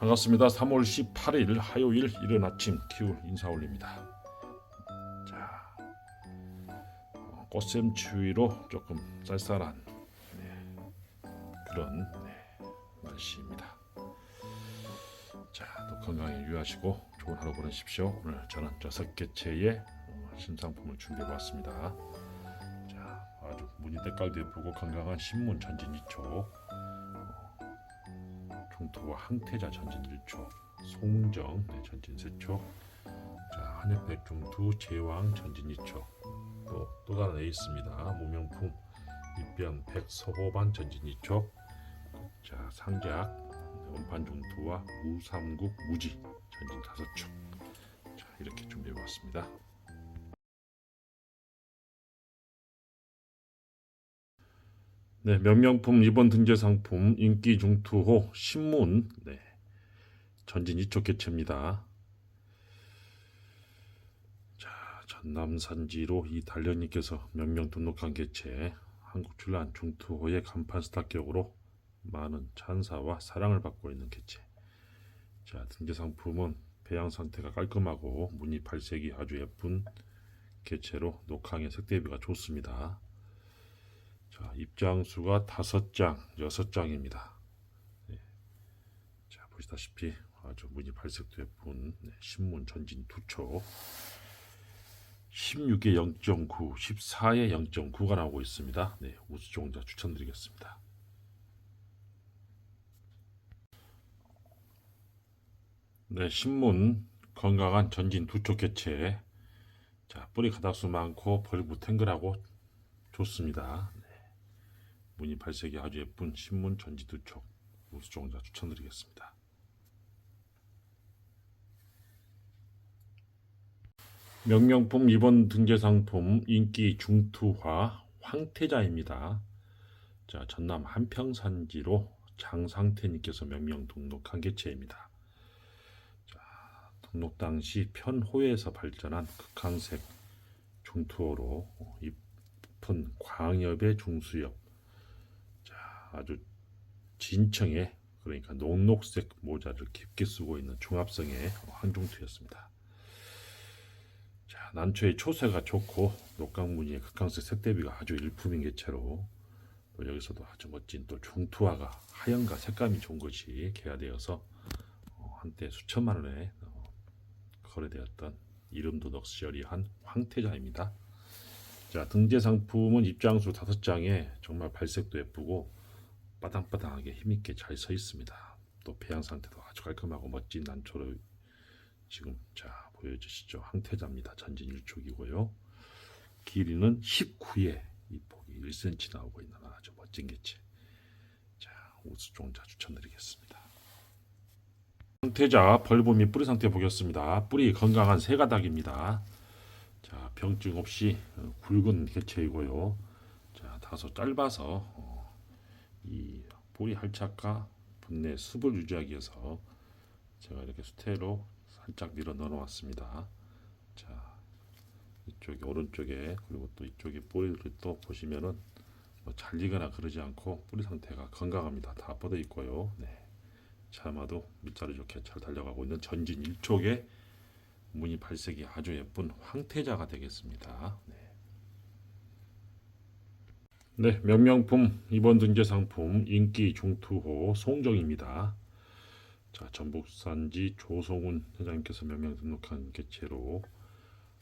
반갑습니다. 3월 18일 화요일 이른 아침 키울 인사 올립니다. 자, 어, 꽃샘 추위로 조금 쌀쌀한 네, 그런 네, 날씨입니다. 자, 또 건강에 유의하시고 좋은 하루 보내십시오. 오늘 저는 여섯 개체의 어, 신상품을 준비해 봤습니다. 자, 아주 무늬 때깔도 예쁘고 건강한 신문 전진 2초. 중투와 항태자 전진 1초, 송정 네, 전진 3초, 자 한약백 중투 제왕 전진 2초, 또 또 다른 에이스입니다. 무명품 입변 백서호반 전진 2초, 자 상작 원판 중투와 우삼국 무지 전진 5초, 자 이렇게 준비해 봤습니다. 네, 명명품 이번 등재 상품 인기 중투호 신문 네, 전진 이쪽 개체입니다. 자, 전남산지로 이 단련님께서 명명 등록한 개체 한국 출란 중투호의 간판 스타격으로 많은 찬사와 사랑을 받고 있는 개체. 자, 등재 상품은 배양 상태가 깔끔하고 무늬 발색이 아주 예쁜 개체로 녹항의 색 대비가 좋습니다. 자, 입장수가 다섯 장, 여섯 장입니다. 네. 자, 보시다시피 아주 무늬 발색도 예쁜 네, 신문 전진 두초. 16에 0.9, 14에 0.9가 나오고 있습니다. 네, 우수종자 추천드리겠습니다. 네, 신문 건강한 전진 두쪽 개체. 자, 뿌리 가닥수 많고 벌부 탱글하고 좋습니다. 네. 무늬 발색이 아주 예쁜 신문 전지 두쪽 우수종자 추천드리겠습니다. 명명품 이번 등재 상품 인기 중투화 황태자입니다. 자, 전남 한평산지로 장상태님께서 명명 등록한 개체입니다. 자, 등록 당시 편호에서 발전한 극한색 중투어로 잎은 광엽의 중수엽 자, 아주 진청의 그러니까 녹록색 모자를 깊게 쓰고 있는 중합성의 한중투였습니다. 자, 난초의 초세가 좋고 녹강무늬의 극강색 색대비가 아주 일품인 개체로 또 여기서도 아주 멋진 또 중투화가 하얀과 색감이 좋은 것이 개화되어서 어, 한때 수천만 원에 어, 거래되었던 이름도 럭셔리한 황태자입니다. 자, 등재 상품은 입장수 다섯 장에 정말 발색도 예쁘고 빠당빠당하게 힘있게 잘 서 있습니다. 또 배양 상태도 아주 깔끔하고 멋진 난초로 지금 자 보여주시죠. 항태자입니다. 전진 1촉이고요. 길이는 19에 이 폭이 1cm 나오고 있는 아주 멋진 개체. 자, 우수종자 추천드리겠습니다. 상태자 벌보 및 뿌리 상태 보겠습니다. 뿌리 건강한 새 가닥입니다. 자, 병증 없이 어, 굵은 개체이고요. 자, 다소 짧아서 어, 이 뿌리 할착과 분내 습을 유지하기 위해서 제가 이렇게 수태로 살짝 밀어 넣어 놓았습니다. 자, 이쪽에 오른쪽에 그리고 또 이쪽에 뿌리를 또 보시면은 뭐 잘리거나 그러지 않고 뿌리 상태가 건강합니다. 다 뻗어 있고요. 네. 차마도 밑자리 좋게 잘 달려가고 있는 전진 1촉에 무늬 발색이 아주 예쁜 황태자가 되겠습니다. 네. 네, 명명품 이번 등재 상품 인기 중투호 송정입니다. 자, 전북산지 조성훈 회장님께서 명명 등록한 개체로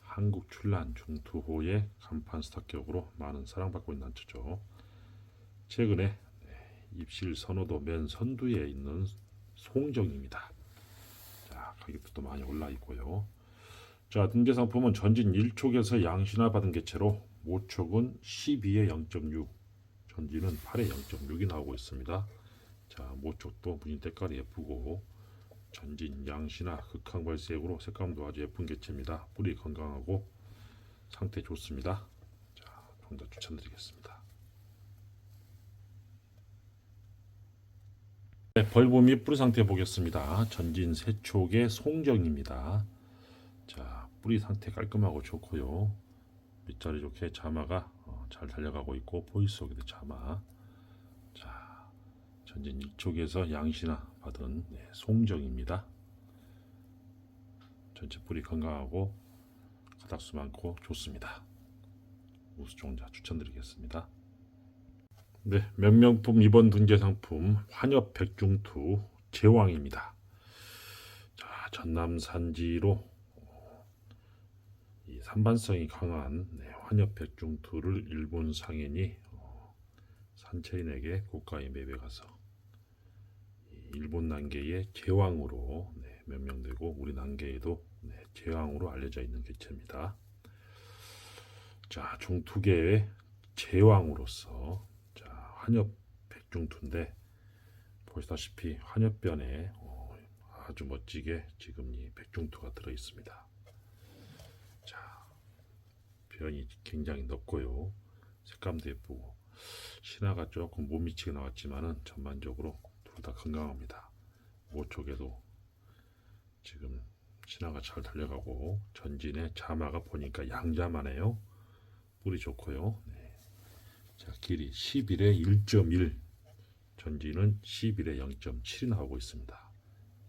한국 출란 중투호의 간판 스타격으로 많은 사랑받고 있는 한초죠. 최근에 네, 입실 선호도 맨 선두에 있는 송정입니다. 자, 가격도 또 많이 올라 있고요. 자, 등재 상품은 전진 1촉에서 양신화 받은 개체로 모촉은 12에 0.6, 전진은 8에 0.6이 나오고 있습니다. 자, 모촉도 무늬 때깔이 예쁘고 전진 양신화 극한 발색으로 색감도 아주 예쁜 개체입니다. 뿌리 건강하고 상태 좋습니다. 자, 종자 추천드리겠습니다. 네, 벌보 및 뿌리 상태 보겠습니다. 전진 세촉의 송정입니다. 자, 뿌리 상태 깔끔하고 좋고요. 밑자리 좋게 자마가 어, 잘 달려가고 있고 보이스 속에도 자마. 자, 전진 이쪽에서 양신화 받은 네, 송정입니다. 전체 뿌리 건강하고 가닥수 많고 좋습니다. 우수종자 추천드리겠습니다. 네, 명명품 이번 분재 상품 환엽 백중투 제왕입니다. 자, 전남 산지로 이 산반성이 강한 네, 환엽 백중투를 일본 상인이 어, 산채인에게 고가에 매매가서 이 일본 난개의 제왕으로 네, 명명되고 우리 난개에도 네, 제왕으로 알려져 있는 개체입니다. 자, 중투계의 제왕으로서 자, 환엽 백중투인데 보시다시피 환엽변에 어, 아주 멋지게 지금 이 백중투가 들어 있습니다. 자, 변이 굉장히 넓고요. 색감도 예쁘고 신화가 조금 못 미치게 나왔지만은 전반적으로 둘 다 건강합니다. 모쪽에도 지금 신화가 잘 달려가고 전진에 자마가 보니까 양자마네요. 뿌리 좋고요. 네. 자 길이 11에 1.1 전진은 11에 0.7이 나오고 있습니다.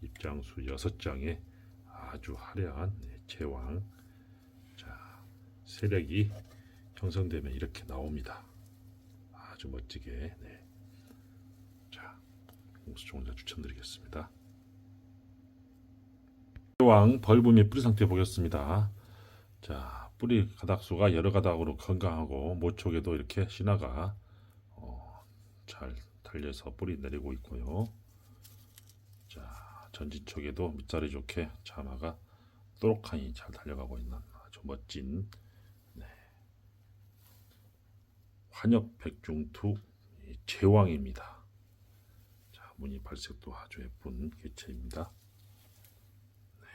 입장수 6장에 아주 화려한 네, 제왕 자 세력이 형성되면 이렇게 나옵니다. 아주 멋지게 네. 자 우수종자 추천드리겠습니다. 제왕 벌브미 뿌리 상태 보겠습니다. 자 뿌리 가닥수가 여러 가닥으로 건강하고 모촉에도 이렇게 신화가 어, 잘 달려서 뿌리 내리고 있고요. 자 전진 쪽에도 밑자리 좋게 자마가 또록하니 잘 달려가고 있는 아주 멋진 네. 환엽 백중투 이 제왕입니다. 자 무늬 발색도 아주 예쁜 개체입니다. 네.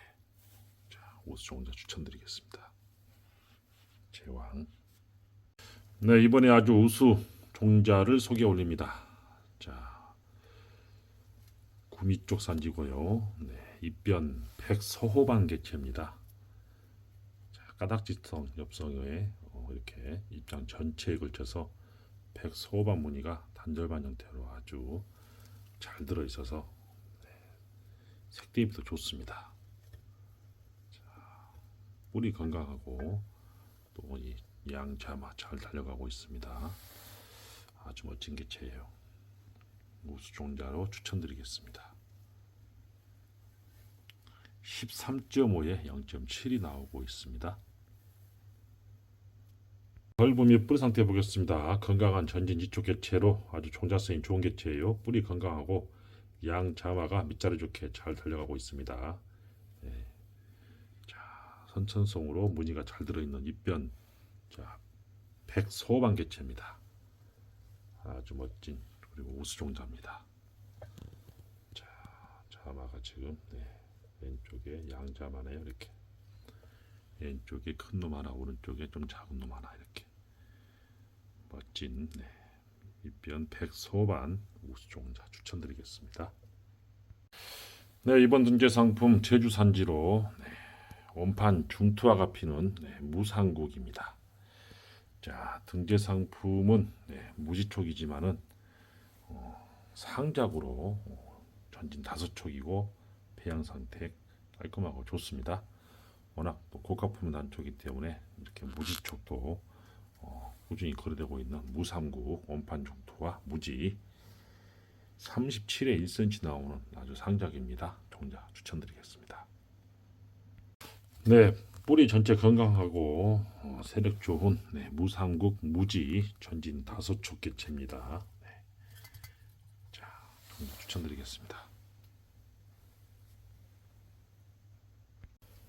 자 우수종자 추천드리겠습니다. 제왕. 네, 이번에 아주 우수 종자를 소개 올립니다. 자, 구미 쪽 산지고요. 네, 입변 백서호반 개체입니다. 자, 까닥지성 엽성에 어, 이렇게 입장 전체에 걸쳐서 백서호반 무늬가 단절반 형태로 아주 잘 들어 있어서 네, 색대입도 좋습니다. 자, 뿌리 건강하고 또 이 양자마 잘 달려가고 있습니다. 아주 멋진 개체예요. 우수종자로 추천드리겠습니다. 13.5에 0.7이 나오고 있습니다. 벌브미 뿌리 상태 보겠습니다. 건강한 전진 지촉 개체로 아주 종자성이 좋은 개체예요. 뿌리 건강하고 양 자마가 밑자리 좋게 잘 달려가고 있습니다. 네. 선천성으로 무늬가 잘 들어있는 입변 자 백소반 개체입니다. 아주 멋진 그리고 우수종자입니다. 자 자마가 지금 네, 왼쪽에 양자마네요 이렇게 왼쪽에 큰 놈 하나 오른쪽에 좀 작은 놈 하나 이렇게 멋진 네, 입변 백소반 우수종자 추천드리겠습니다. 네 이번 등재 상품 제주 산지로 네, 원판 중투화가 피는 네, 무상국입니다. 자 등재 상품은 네, 무지촉이지만은 어, 상작으로 어, 전진 다섯 촉이고 배양 상태 깔끔하고 좋습니다. 워낙 또 고가품 단초이기 때문에 이렇게 무지촉도 어, 꾸준히 거래되고 있는 무삼국 원판 중투화 무지 37에 1cm 나오는 아주 상작입니다. 종자 추천드리겠습니다. 네, 뿌리 전체 건강하고 어, 세력 좋은 네, 무삼국 무지 전진 다섯 촉 개체입니다. 네. 자, 정말 추천드리겠습니다.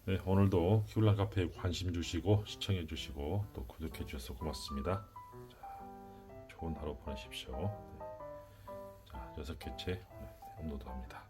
네, 오늘도 키울란 카페에 관심 주시고 시청해 주시고 또 구독해 주셔서 고맙습니다. 자, 좋은 하루 보내십시오. 네. 자, 여섯 개체 네, 업로드합니다.